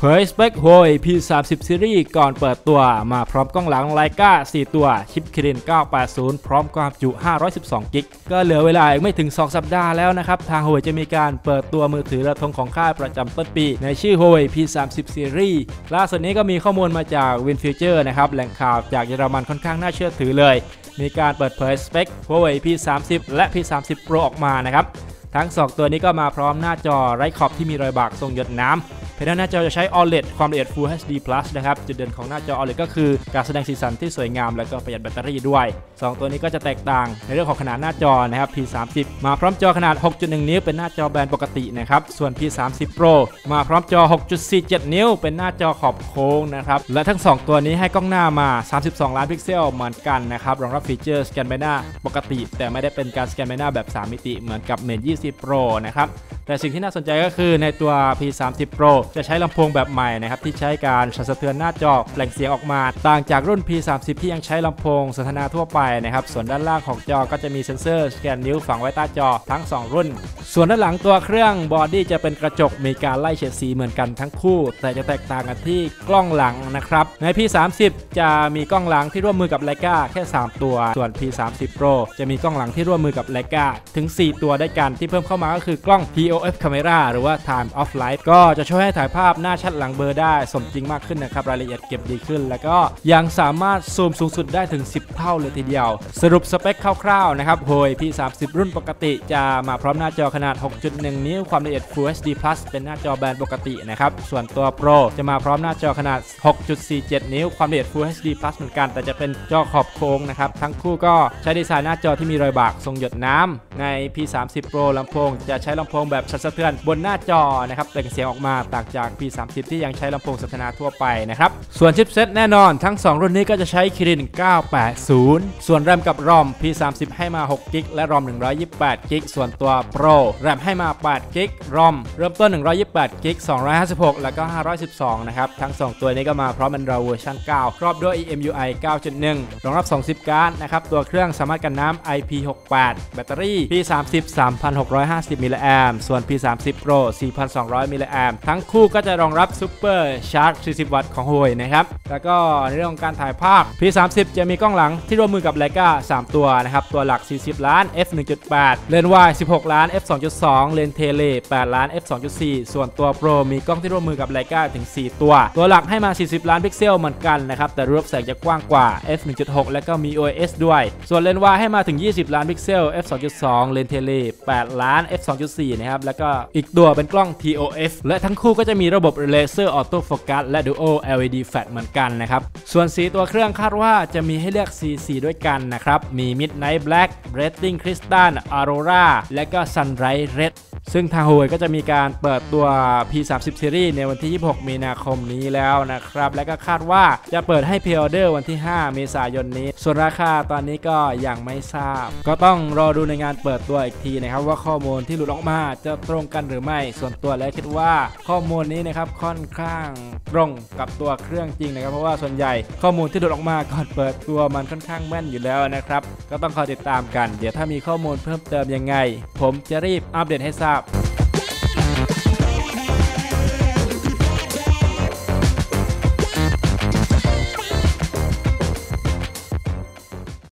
เผยสเปค Huawei P30 Series ก่อนเปิดตัวมาพร้อมกล้องหลังไลกา4 ตัว ชิปคิริน 980 พร้อมความจุ 512 กิก ก็เหลือเวลาอีกไม่ถึง 2 สัปดาห์แล้วนะครับ ทาง Huawei จะมีการเปิดตัวมือถือระทงของค่ายประจำต้นปี ในชื่อ Huawei P30 Series ล่าสุดนี้ก็มีข้อมูลมาจาก WinFuture นะครับ แหล่งข่าวจากเยอรมันค่อนข้างน่าเชื่อถือเลย มีการเปิดเผยสเปค Huawei P30 และ P30 Pro ออกมานะครับ ทั้ง 2 ตัวนี้ก็มาพร้อมหน้าจอไร้ขอบที่มีรอยบากทรงหยดน้ำ เพดานหน้าจอจะใช้ OLED ความละเอียด Full HD Plus นะครับจุดเด่นของหน้าจอ OLED ก็คือการแสดงสีสันที่สวยงาม และก็ประหยัดแบตเตอรี่ด้วย 2 ตัวนี้ก็จะแตกต่างในเรื่องของขนาดหน้าจอนะครับ P30 มาพร้อมจอขนาด 6.1 นิ้ว เป็นหน้าจอแบนปกตินะครับส่วน P30 Pro มาพร้อมจอ 6.47 นิ้ว เป็นหน้าจอขอบโค้งนะครับและทั้ง 2 ตัวนี้ให้กล้องหน้ามา 32 ล้านพิกเซลเหมือนกันนะครับรองรับฟีเจอร์สแกนใบหน้าปกติ แต่ไม่ได้เป็นการสแกนใบหน้าแบบ 3 มิติเหมือนกับ Mate 20 Pro นะครับแต่สิ่งที่น่าสนใจก็คือในตัว P30 Pro จะใช้ลำโพงแบบใหม่นะครับที่ใช้การสั่นสะเทือนหน้าจอแปล่งเสียงออกมา ต่างจากรุ่น P30 ที่ยังใช้ลำโพงสนทนาทั่วไปนะครับส่วนด้านล่างของจอก็จะมีเซ็นเซอร์สแกนนิ้วฝังไว้ใต้จอทั้ง 2 รุ่น ส่วนด้านหลังตัวเครื่องบอดี้จะเป็นกระจกมีการไล่เฉดสีเหมือนกันทั้งคู่ แต่จะแตกต่างกันที่กล้องหลังนะครับใน P30 จะมีกล้องหลังที่ร่วมมือกับไลกาแค่ 3 ตัว ส่วน P30 Pro จะมีกล้องหลังที่ร่วมมือกับไลกาถึง 4 ตัวได้กันที่เพิ่มเข้ามาก็คือกล้อง TOF Camera หรือว่า Time of Flight ก็จะช่วยให้ถ่ายภาพหน้าชัดหลังเบอร์ได้สมจริงมากขึ้นนะครับรายละเอียดเก็บดีขึ้น แล้วก็ยังสามารถซูมสูงสุดได้ถึง 10 เท่าเลยทีเดียว สรุปสเปคคร่าวๆนะครับโฮย P30 รุ่นปกติจะมาพร้อมหน้าจอขนาด 6.1 นิ้วความละเอียด Full HD Plus เป็นหน้าจอแบนปกตินะครับส่วนตัว Pro จะมาพร้อมหน้าจอขนาด 6.47 นิ้วความละเอียด Full HD Plus เหมือนกัน แต่จะเป็นจอขอบโค้งนะครับทั้งคู่ก็ใช้ดีไซน์หน้าจอที่มีรอยบากทรงหยดน้ำใน P30 Pro ลำโพง จะใช้ลำโพงแบบสั่นสะเทือนบนหน้าจอนะครับเปล่งเสียงออกมาต่างจาก P30 ที่ยังใช้ลำโพงสนทนาทั่วไปนะครับ ส่วนชิปเซ็ตแน่นอนทั้ง 2 รุ่นนี้ก็จะใช้ Kirin 980 ส่วนแรมกับรอม P30 ให้มา6กิกและรอม128กิกส่วนตัว Pro แรมให้มา8กิกรอมเริ่มต้น 128กิก256 แล้วก็ 512 นะครับ ทั้ง 2 ตัวนี้ก็มาพร้อม Android เวอร์ชัน9 ครอบด้วย EMUI 9.1 รองรับ 20 การ์ดนะครับ ตัวเครื่องสามารถกันน้ำ IP68 แบตเตอรี่ P30 3,650มิลลิแอมส่วน P30 Pro 4,200มิลลิแอมทั้งคูู่่ก็จะรองรับ Super Charge 40 วัตต์ของ Huawei นะครับ แล้วก็ในเรื่องของการถ่ายภาพ P30 จะมีกล้องหลังที่ร่วมมือกับ Leica 3 ตัวนะครับ ตัวหลัก 40 ล้าน f 1.8 เลนส์วาย16 ล้าน f 2.2 เลนส์เทเล 8 ล้าน f 2.4 ส่วนตัว Pro มีกล้องที่ร่วมมือกับ Leica ถึง 4 ตัว ตัวหลักให้มา 40 ล้านพิกเซลเหมือนกันนะครับ แต่รูปแสงจะกว้างกว่า f 1.6 และก็มี OIS ด้วย ส่วนเลนส์วายให้มาถึง 20 ล้านพิกเซล f 2.2 เลนส์เทเล 8 ล้าน f 2.4 นะครับ แล้วก็อีกตัวเป็นกล้อง TOF และทั้งคู่ก็จะมีระบบเลเซอร์ออโต้โฟกัสและ Duo LED Flash เหมือนกันนะครับ ส่วนสีตัวเครื่องคาดว่าจะมีให้เลือก 4 สีด้วยกันนะครับ มี Midnight Black Breathing Crystal Aurora และก็ Sunrise Red ซึ่งทาง Huawei ก็จะมีการเปิดตัว P30 Series ในวันที่ 26 มีนาคมนี้แล้วนะครับ และก็คาดว่าจะเปิดให้พ r ออเดอร์วันที่ 5 เมษายนนี้ ส่วนราคาตอนนี้ก็ยังไม่ทราบ ก็ต้องรอดูในงานเปิดตัวอีกทีนะครับ ว่าข้อมูลที่หลุดออกมาจะตรงกันหรือไม่ ส่วนตัวแล้วคิดว่าข้อมูลนี้นะครับค่อนข้างตรงกับตัวเครื่องจริงนะครับ เพราะว่าส่วนใหญ่ข้อมูลที่หลุดออกมาก่อนเปิดตัวมันค่อนข้างแม่นอยู่แล้วนะครับ ก็ต้องคอยติดตามกัน เดี๋ยวถ้ามีข้อมูลเพิ่มเติมยังไง ผมจะรีบอัปเดตให้ทราบ